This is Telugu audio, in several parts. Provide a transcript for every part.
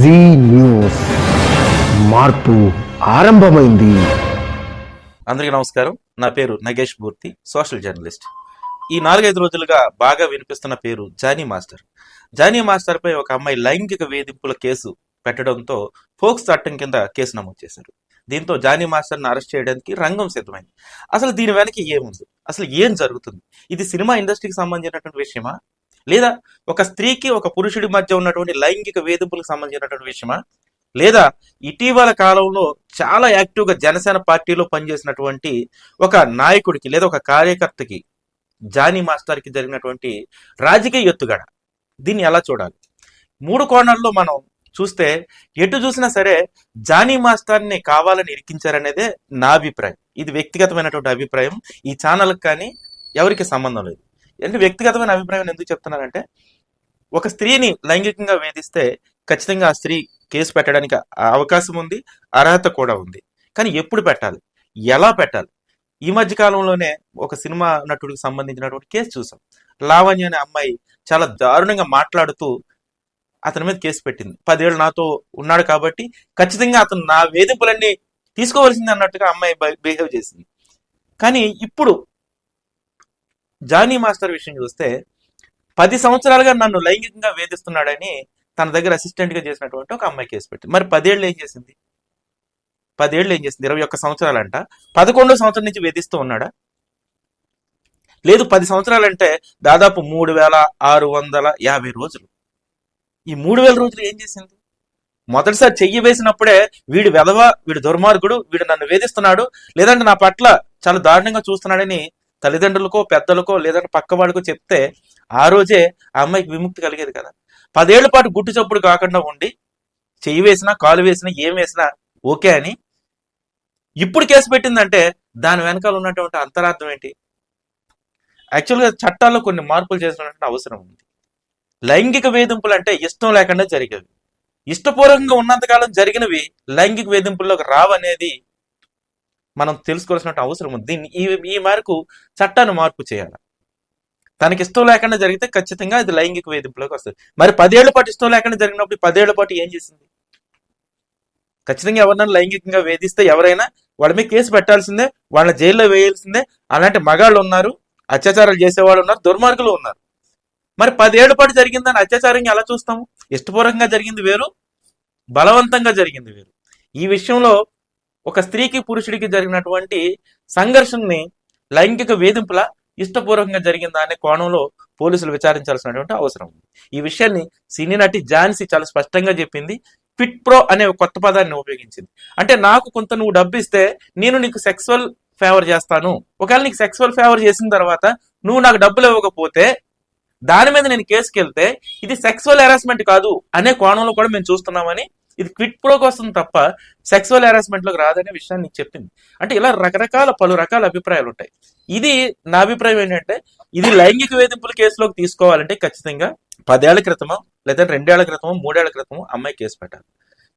జీ న్యూస్ మార్పు ఆరంభమైంది. అందరికీ నమస్కారం. నా పేరు నగేష్ మూర్తి సోషల్ జర్నలిస్ట్. ఈ నాలుగైదు రోజులుగా బాగా వినిపిస్తున్న పేరు జానీ మాస్టర్. జానీ మాస్టర్ పై ఒక అమ్మాయి లైంగిక వేధింపుల కేసు పెట్టడంతో ఫోక్స్ చట్టం కింద కేసు నమోదు చేశారు. దీంతో జానీ మాస్టర్ని అరెస్ట్ చేయడానికి రంగం సిద్ధమైంది. అసలు దీని వెనక ఏముంది? అసలు ఏం జరుగుతుంది? ఇది సినిమా ఇండస్ట్రీకి సంబంధించినటువంటి విషయమా? లేదా ఒక స్త్రీకి ఒక పురుషుడి మధ్య ఉన్నటువంటి లైంగిక వేధింపులకు సంబంధించినటువంటి విషయమా? లేదా ఇటీవల కాలంలో చాలా యాక్టివ్గా జనసేన పార్టీలో పనిచేసినటువంటి ఒక నాయకుడికి లేదా ఒక కార్యకర్తకి జానీ మాస్టర్కి జరిగినటువంటి రాజకీయ ఎత్తుగడ. దీన్ని ఎలా చూడాలి? మూడు కోణాల్లో మనం చూస్తే ఎటు చూసినా సరే జానీ మాస్టర్ని కావాలని ఇరికించారనేదే నా అభిప్రాయం. ఇది వ్యక్తిగతమైనటువంటి అభిప్రాయం. ఈ ఛానల్కి కానీ ఎవరికి సంబంధం లేదు. అంటే వ్యక్తిగతమైన అభిప్రాయం ఎందుకు చెప్తున్నానంటే ఒక స్త్రీని లైంగికంగా వేధిస్తే ఖచ్చితంగా ఆ స్త్రీ కేసు పెట్టడానికి అవకాశం ఉంది అర్హత కూడా ఉంది. కానీ ఎప్పుడు పెట్టాలి? ఎలా పెట్టాలి? ఈ మధ్య కాలంలోనే ఒక సినిమా నటుడికి సంబంధించినటువంటి కేసు చూసాం. లావణ్య అనే అమ్మాయి చాలా దారుణంగా మాట్లాడుతూ అతని మీద కేసు పెట్టింది. పదేళ్ళు నాతో ఉన్నాడు కాబట్టి ఖచ్చితంగా అతను నా వేధింపులన్నీ తీసుకోవాల్సింది అన్నట్టుగా అమ్మాయి బిహేవ్ చేసింది. కానీ ఇప్పుడు జానీ మాస్టర్ విషయం చూస్తే పది సంవత్సరాలుగా నన్ను లైంగికంగా వేధిస్తున్నాడని తన దగ్గర అసిస్టెంట్గా చేసినటువంటి ఒక అమ్మాయి కేసు పెట్టింది మరి పదేళ్ళు ఏం చేసింది? పదేళ్ళు ఏం చేసింది? ఇరవై ఒక్క సంవత్సరాలంట. పదకొండో సంవత్సరం నుంచి వేధిస్తూ ఉన్నాడా? లేదు పది సంవత్సరాలంటే దాదాపు మూడు వేల ఆరు వందల యాభై రోజులు. ఈ మూడు వేల రోజులు ఏం చేసింది? మొదటిసారి చెయ్యి వేసినప్పుడే వీడు వెధవ వీడు దుర్మార్గుడు వీడు నన్ను వేధిస్తున్నాడు లేదంటే నా పట్ల చాలా దారుణంగా చూస్తున్నాడని తల్లిదండ్రులకో పెద్దలకో లేదంటే పక్కవాడికో చెప్తే ఆ రోజే ఆ అమ్మాయికి విముక్తి కలిగేది కదా. పదేళ్ళ పాటు గుట్టు చప్పుడు కాకుండా ఉండి చెయ్యి వేసినా కాలు వేసినా ఏం వేసినా ఓకే అని ఇప్పుడు కేసు పెట్టిందంటే దాని వెనకాల ఉన్నటువంటి అంతరార్థం ఏంటి? యాక్చువల్గా చట్టాల్లో కొన్ని మార్పులు చేసినటువంటి అవసరం ఉంది. లైంగిక వేధింపులు అంటే ఇష్టం లేకుండా జరిగేవి. ఇష్టపూర్వకంగా ఉన్నంతకాలం జరిగినవి లైంగిక వేధింపుల్లోకి రావనేది మనం తెలుసుకోవాల్సిన అవసరం ఉంది. దీన్ని ఈ ఈ మేరకు చట్టాన్ని మార్పు చేయాలి. తనకి ఇష్టం లేకుండా జరిగితే ఖచ్చితంగా ఇది లైంగిక వేధింపులోకి వస్తుంది. మరి పదేళ్ళ పాటు ఇష్టం లేకుండా జరిగినప్పుడు పదేళ్ళ పాటు ఏం చేసింది? ఖచ్చితంగా ఎవరినైనా లైంగికంగా వేధిస్తే ఎవరైనా వాళ్ళ మీద కేసు పెట్టాల్సిందే వాళ్ళ జైల్లో వేయాల్సిందే. అలాంటి మగాళ్ళు ఉన్నారు అత్యాచారాలు చేసేవాళ్ళు ఉన్నారు దుర్మార్గులు ఉన్నారు. మరి పదేళ్ళ పాటు జరిగిందని అత్యాచారంగా ఎలా చూస్తాము? ఇష్టపూర్వకంగా జరిగింది వేరు బలవంతంగా జరిగింది వేరు. ఈ విషయంలో ఒక స్త్రీకి పురుషుడికి జరిగినటువంటి సంఘర్షణని లైంగిక వేధింపుల ఇష్టపూర్వకంగా జరిగిందా అనే కోణంలో పోలీసులు విచారించాల్సినటువంటి అవసరం ఉంది. ఈ విషయాన్ని సినీ నటి జాన్సీ చాలా స్పష్టంగా చెప్పింది. ఫిట్ ప్రో అనే కొత్త పదాన్ని ఉపయోగించింది. అంటే నాకు కొంత నువ్వు డబ్బు ఇస్తే నేను నీకు సెక్సువల్ ఫేవర్ చేస్తాను. ఒకవేళ నీకు సెక్సువల్ ఫేవర్ చేసిన తర్వాత నువ్వు నాకు డబ్బులు ఇవ్వకపోతే దాని మీద నేను కేసుకెళ్తే ఇది సెక్సువల్ హెరాస్మెంట్ కాదు అనే కోణంలో కూడా మేము చూస్తున్నామని ఇది క్విట్ ప్రోకి వస్తుంది తప్ప సెక్సువల్ హెరాస్మెంట్లోకి రాదనే విషయాన్ని నీకు చెప్పింది. అంటే ఇలా రకరకాల పలు రకాల అభిప్రాయాలు ఉంటాయి ఇది నా అభిప్రాయం ఏంటంటే ఇది లైంగిక వేధింపుల కేసులోకి తీసుకోవాలంటే ఖచ్చితంగా పదేళ్ళ క్రితమో లేదా రెండేళ్ళ క్రితమో మూడేళ్ళ క్రితమో అమ్మాయి కేసు పెట్టాలి.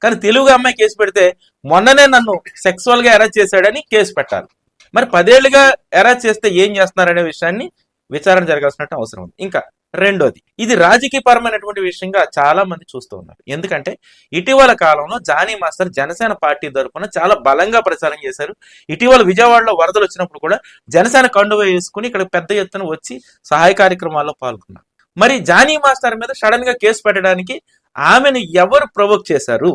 కానీ తెలుగు అమ్మాయి కేసు పెడితే మొన్ననే నన్ను సెక్సువల్గా అరెస్ట్ చేశాడని కేసు పెట్టాలి. మరి పదేళ్ళుగా అరెస్ట్ చేస్తే ఏం చేస్తున్నారనే విషయాన్ని విచారణ జరగాల్సినట్టు అవసరం ఉంది. ఇంకా రెండోది. ఇది రాజకీయ పరమైనటువంటి విషయంగా చాలా మంది చూస్తూ ఉన్నారు. ఎందుకంటే ఇటీవల కాలంలో జానీ మాస్టర్ జనసేన పార్టీ తరఫున చాలా బలంగా ప్రచారం చేశారు. ఇటీవల విజయవాడలో వరదలు వచ్చినప్పుడు కూడా జనసేన కండువ వేసుకుని ఇక్కడ పెద్ద ఎత్తున వచ్చి సహాయ కార్యక్రమాల్లో పాల్గొన్నారు. మరి జానీ మాస్టర్ మీద సడన్గా కేసు పెట్టడానికి ఆమెను ఎవరు ప్రవోక్ చేశారు?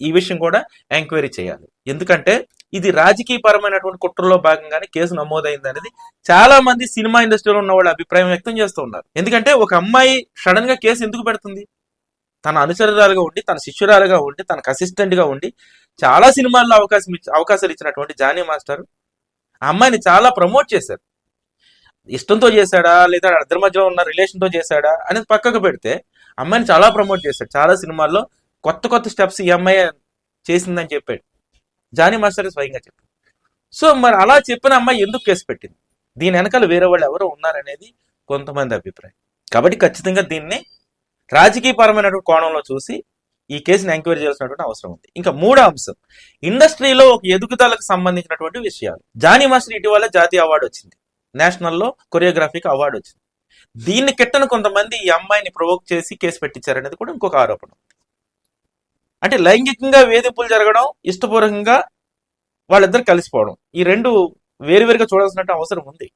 ఈ విషయం కూడా ఎంక్వైరీ చేయాలి. ఎందుకంటే ఇది రాజకీయ పరమైనటువంటి కుట్రలో భాగంగానే కేసు నమోదైంది అనేది చాలా మంది సినిమా ఇండస్ట్రీలో ఉన్న వాళ్ళ అభిప్రాయం వ్యక్తం చేస్తూ ఉన్నారు. ఎందుకంటే ఒక అమ్మాయి సడన్గా కేసు ఎందుకు పెడుతుంది? తన అనుచరురాలుగా ఉండి తన శిష్యురాలుగా ఉండి తనకు అసిస్టెంట్గా ఉండి చాలా సినిమాల్లో అవకాశం ఇచ్చి అవకాశాలు ఇచ్చినటువంటి జానీ మాస్టర్ ఆ అమ్మాయిని చాలా ప్రమోట్ చేశారు. ఇష్టంతో చేశాడా? లేదా ఇద్దరి మధ్యలో ఉన్న రిలేషన్తో చేశాడా? అనేది పక్కకు పెడితే అమ్మాయిని చాలా ప్రమోట్ చేశాడు. చాలా సినిమాల్లో కొత్త కొత్త స్టెప్స్ ఈ అమ్మాయి చేసిందని చెప్పాడు. జానీ మాస్టర్ స్వయంగా చెప్పాడు. సో మరి అలా చెప్పిన అమ్మాయి ఎందుకు కేసు పెట్టింది? దీని వెనకాల వేరే వాళ్ళు ఎవరో ఉన్నారనేది కొంతమంది అభిప్రాయం. కాబట్టి ఖచ్చితంగా దీన్ని రాజకీయపరమైనటువంటి కోణంలో చూసి ఈ కేసుని ఎంక్వైరీ చేయాల్సినటువంటి అవసరం ఉంది. ఇంకా మూడో అంశం. ఇండస్ట్రీలో ఒక ఎదుగుదలకు సంబంధించినటువంటి విషయాలు. జానీ మాస్టర్ ఇటీవల జాతీయ అవార్డు వచ్చింది. నేషనల్లో కొరియోగ్రఫీకి అవార్డు వచ్చింది. దీన్ని కిట్టను కొంతమంది ఈ అమ్మాయిని ప్రొవోక్ చేసి కేసు పెట్టించారనేది కూడా ఇంకొక ఆరోపణ. అంటే లైంగికంగా వేధింపులు జరగడం ఇష్టపూర్వకంగా వాళ్ళిద్దరు కలిసిపోవడం. ఈ రెండు వేరువేరుగా చూడాల్సినట్టు అవసరం ఉంది.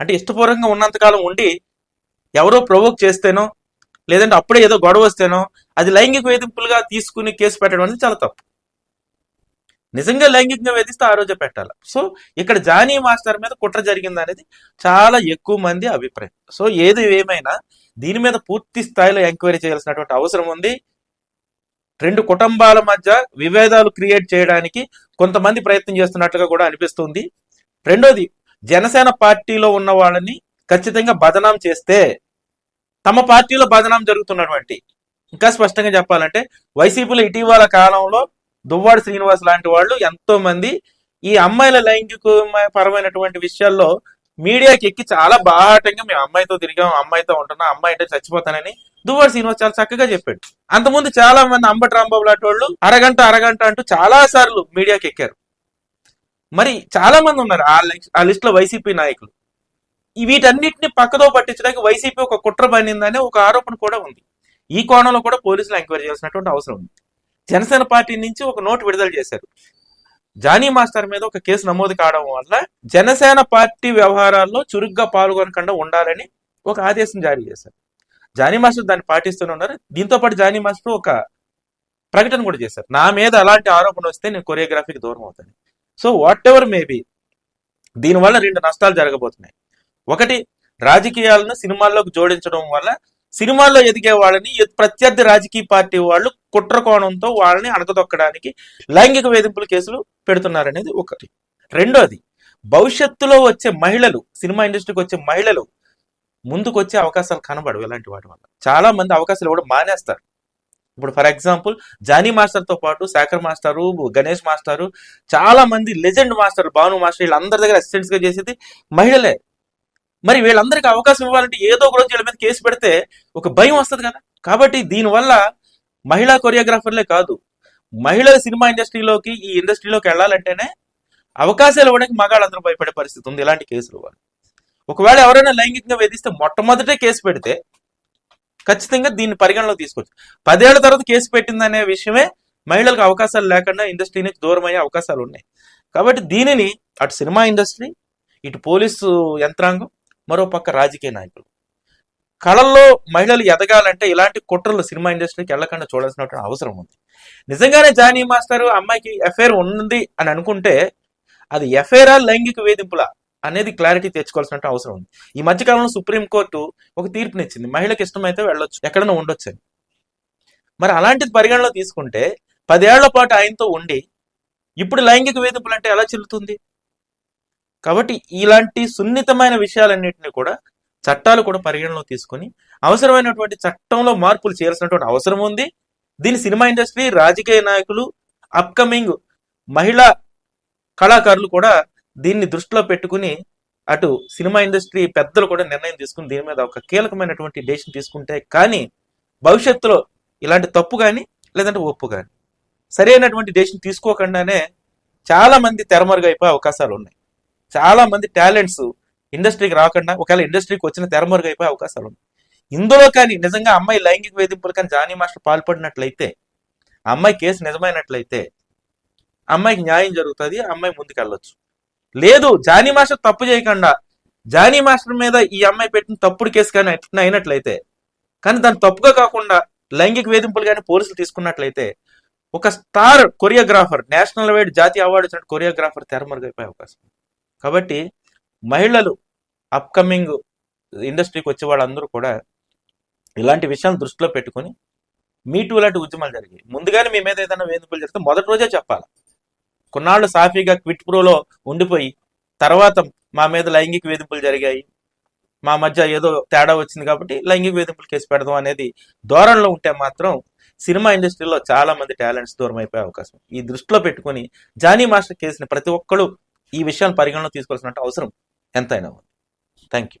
అంటే ఇష్టపూర్వకంగా ఉన్నంతకాలం ఉండి ఎవరో ప్రొవోక్ చేస్తేనో లేదంటే అప్పుడే ఏదో గొడవ వస్తేనో అది లైంగిక వేధింపులుగా తీసుకుని కేసు పెట్టడం అనేది చాలా తప్పు. నిజంగా లైంగికంగా వేధిస్తే ఆ రోజే పెట్టాలి. సో ఇక్కడ జానీ మాస్టర్ మీద కుట్ర జరిగింది అనేది చాలా ఎక్కువ మంది అభిప్రాయం. సో ఏది ఏమైనా దీని మీద పూర్తి స్థాయిలో ఎంక్వైరీ చేయాల్సినటువంటి అవసరం ఉంది. రెండు కుటుంబాల మధ్య విభేదాలు క్రియేట్ చేయడానికి కొంతమంది ప్రయత్నం చేస్తున్నట్లుగా కూడా అనిపిస్తుంది. రెండోది జనసేన పార్టీలో ఉన్న వాళ్ళని ఖచ్చితంగా బదనాం చేస్తే తమ పార్టీలో బదనాం జరుగుతున్నటువంటి ఇంకా స్పష్టంగా చెప్పాలంటే వైసీపీలో ఇటీవల కాలంలో దువ్వాడు శ్రీనివాస్ లాంటి వాళ్ళు ఎంతో మంది ఈ అమ్మాయిల లైంగిక పరమైనటువంటి విషయాల్లో మీడియాకి ఎక్కి చాలా బాహాటంగా మేము అమ్మాయితో తిరిగాం అమ్మాయితో ఉంటున్నాం అమ్మాయి అంటే చచ్చిపోతానని దువ్వాడు శ్రీనివాస్ చాలా చక్కగా చెప్పాడు. అంతకుముందు చాలా మంది అంబటి రాంబాబు లాంటి వాళ్ళు అరగంట అరగంట అంటూ చాలా సార్లు మీడియాకి ఎక్కారు. మరి చాలా మంది ఉన్నారు ఆ లిస్ట్ ఆ లిస్ట్లో వైసీపీ నాయకులు. వీటన్నిటిని పక్కదో పట్టించడానికి వైసీపీ ఒక కుట్ర పనిందనే ఒక ఆరోపణ కూడా ఉంది. ఈ కోణంలో కూడా పోలీసులు ఎంక్వైరీ చేయాల్సినటువంటి అవసరం ఉంది. జనసేన పార్టీ నుంచి ఒక నోటు విడుదల చేశారు. జానీ మాస్టర్ మీద ఒక కేసు నమోదు కావడం వల్ల జనసేన పార్టీ వ్యవహారాల్లో చురుగ్గా పాల్గొనకుండా ఉండాలని ఒక ఆదేశం జారీ చేశారు. జానీ మాస్టర్ దాన్ని పాటిస్తూనే ఉన్నారు. దీంతో పాటు జానీ మాస్టర్ ఒక ప్రకటన కూడా చేశారు. నా మీద అలాంటి ఆరోపణ వస్తే నేను కొరియోగ్రఫీకి దూరం అవుతాను. సో వాట్ ఎవర్ మేబీ దీనివల్ల రెండు నష్టాలు జరగబోతున్నాయి. ఒకటి రాజకీయాలను సినిమాల్లోకి జోడించడం వల్ల సినిమాల్లో ఎదిగే వాళ్ళని ప్రత్యర్థి రాజకీయ పార్టీ వాళ్ళు కుట్ర కోణంతో వాళ్ళని అణగదొక్కడానికి లైంగిక వేధింపుల కేసులు పెడుతున్నారనేది ఒకటి. రెండోది భవిష్యత్తులో వచ్చే మహిళలు సినిమా ఇండస్ట్రీకి వచ్చే మహిళలు ముందుకు వచ్చే అవకాశాలు కనబడవు ఇలాంటి వాటి వల్ల. చాలా మంది అవకాశాలు కూడా మానేస్తారు. ఇప్పుడు ఫర్ ఎగ్జాంపుల్ జానీ మాస్టర్తో పాటు శాఖర్ మాస్టరు గణేష్ మాస్టరు చాలా మంది లెజెండ్ మాస్టర్ భాను మాస్టర్ వీళ్ళందరి దగ్గర అసిస్టెంట్స్గా చేసేది మహిళలే. మరి వీళ్ళందరికీ అవకాశం ఇవ్వాలంటే ఏదో ఒక రోజు వీళ్ళ మీద కేసు పెడితే ఒక భయం వస్తుంది కదా. కాబట్టి దీనివల్ల మహిళా కొరియోగ్రాఫర్లే కాదు మహిళల సినిమా ఇండస్ట్రీలోకి ఈ ఇండస్ట్రీలోకి వెళ్ళాలంటేనే అవకాశాలు ఇవ్వడానికి మగాళ్ళందరూ భయపడే పరిస్థితి ఉంది ఇలాంటి కేసులు వాళ్ళు ఒకవేళ ఎవరైనా లైంగికంగా వేధిస్తే మొట్టమొదటే కేసు పెడితే ఖచ్చితంగా దీన్ని పరిగణలో తీసుకోవచ్చు. పదేళ్ళ తర్వాత కేసు పెట్టిందనే విషయమే మహిళలకు అవకాశాలు లేకుండా ఇండస్ట్రీ నుంచి దూరం అయ్యే అవకాశాలు ఉన్నాయి. కాబట్టి దీనిని అటు సినిమా ఇండస్ట్రీ ఇటు పోలీసు యంత్రాంగం మరో పక్క రాజకీయ నాయకులు. కళల్లో మహిళలు ఎదగాలంటే ఇలాంటి కుట్రలు సినిమా ఇండస్ట్రీకి వెళ్ళకుండా చూడాల్సినటువంటి అవసరం ఉంది. నిజంగానే జానీ మాస్టర్ అమ్మాయికి ఎఫ్ఐఆర్ ఉంది అని అనుకుంటే అది ఎఫ్ఐఆర్ లైంగిక వేధింపుల అనేది క్లారిటీ తెచ్చుకోవాల్సిన అవసరం ఉంది. ఈ మధ్యకాలంలో సుప్రీంకోర్టు ఒక తీర్పునిచ్చింది. మహిళకి ఇష్టమైతే వెళ్ళొచ్చు ఎక్కడైనా ఉండొచ్చు అని. మరి అలాంటిది పరిగణలో తీసుకుంటే పదేళ్ళ పాటు ఆయనతో ఉండి ఇప్పుడు లైంగిక వేధింపులు అంటే ఎలా చెల్లుతుంది? కాబట్టి ఇలాంటి సున్నితమైన విషయాలన్నింటినీ కూడా చట్టాలు కూడా పరిగణలో తీసుకొని అవసరమైనటువంటి చట్టంలో మార్పులు చేయాల్సినటువంటి అవసరం ఉంది. దీని సినిమా ఇండస్ట్రీ రాజకీయ నాయకులు అప్కమింగ్ మహిళా కళాకారులు కూడా దీన్ని దృష్టిలో పెట్టుకుని అటు సినిమా ఇండస్ట్రీ పెద్దలు కూడా నిర్ణయం తీసుకుని దీని మీద ఒక కీలకమైనటువంటి డెసిషన్ తీసుకుంటే కానీ భవిష్యత్తులో ఇలాంటి తప్పు కానీ లేదంటే ఒప్పు కానీ సరైనటువంటి డెసిషన్ తీసుకోకుండానే చాలా మంది తెరమరుగైపోయే అవకాశాలు ఉన్నాయి. చాలా మంది టాలెంట్స్ ఇండస్ట్రీకి రాకుండా ఒకవేళ ఇండస్ట్రీకి వచ్చిన తెరమరుగైపోయే అవకాశాలు ఉన్నాయి. ఇందులో కానీ నిజంగా అమ్మాయి లైంగిక వేధింపులు కానీ జానీ మాస్టర్ పాల్పడినట్లయితే అమ్మాయి కేసు నిజమైనట్లయితే అమ్మాయికి న్యాయం జరుగుతుంది ఆ అమ్మాయి ముందుకు వెళ్ళొచ్చు లేదు జానీ మాస్టర్ తప్పు చేయకుండా జానీ మాస్టర్ మీద ఈ అమ్మాయి పెట్టిన తప్పుడు కేసు కానీ ఎట్లా అయినట్లయితే కానీ దాన్ని తప్పుగా కాకుండా లైంగిక వేధింపులు కానీ పోలీసులు తీసుకున్నట్లయితే ఒక స్టార్ కొరియోగ్రాఫర్ నేషనల్ వైడ్ జాతీయ అవార్డు ఇచ్చిన కొరియోగ్రాఫర్ తెరమరుగైపోయే అవకాశం కాబట్టి మహిళలు అప్కమింగ్ ఇండస్ట్రీకి వచ్చే వాళ్ళందరూ కూడా ఇలాంటి విషయాలు దృష్టిలో పెట్టుకొని మీటూ లాంటి ఉద్యమాలు జరిగాయి. ముందుగానే మీ మీద ఏదైనా వేధింపులు జరిగితే మొదటి రోజే చెప్పాలి? కొన్నాళ్ళు సాఫీగా క్విట్ ప్రోలో ఉండిపోయి తర్వాత మా మీద లైంగిక వేధింపులు జరిగాయి. మా మధ్య ఏదో తేడా వచ్చింది కాబట్టి లైంగిక వేధింపులు కేసు పెడదాం అనేది ధోరణిలో ఉంటే మాత్రం సినిమా ఇండస్ట్రీలో చాలా మంది టాలెంట్స్ దూరం అయిపోయే అవకాశం. ఈ దృష్టిలో పెట్టుకొని జానీ మాస్టర్ కేసుని ప్రతి ఒక్కరు ఈ విషయాలు పరిగణలో తీసుకోవాల్సిన అవసరం ఎంతైనా ఉంది. థ్యాంక్ యూ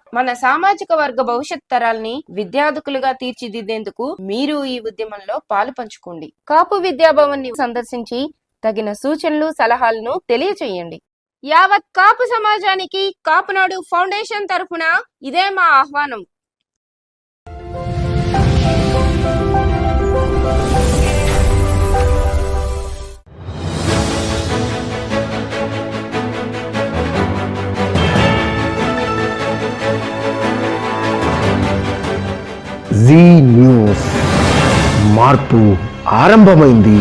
మన సామాజిక వర్గ భవిష్యత్ తరాల్ని విద్యార్థులుగా తీర్చిదిద్దేందుకు మీరు ఈ ఉద్యమంలో పాలు పంచుకోండి. కాపు విద్యాభవన్ని సందర్శించి తగిన సూచనలు సలహాలను తెలియచేయండి. యావత్ కాపు సమాజానికి కాపునాడు ఫౌండేషన్ తరఫున ఇదే మా ఆహ్వానం. మార్పు ఆరంభమైంది.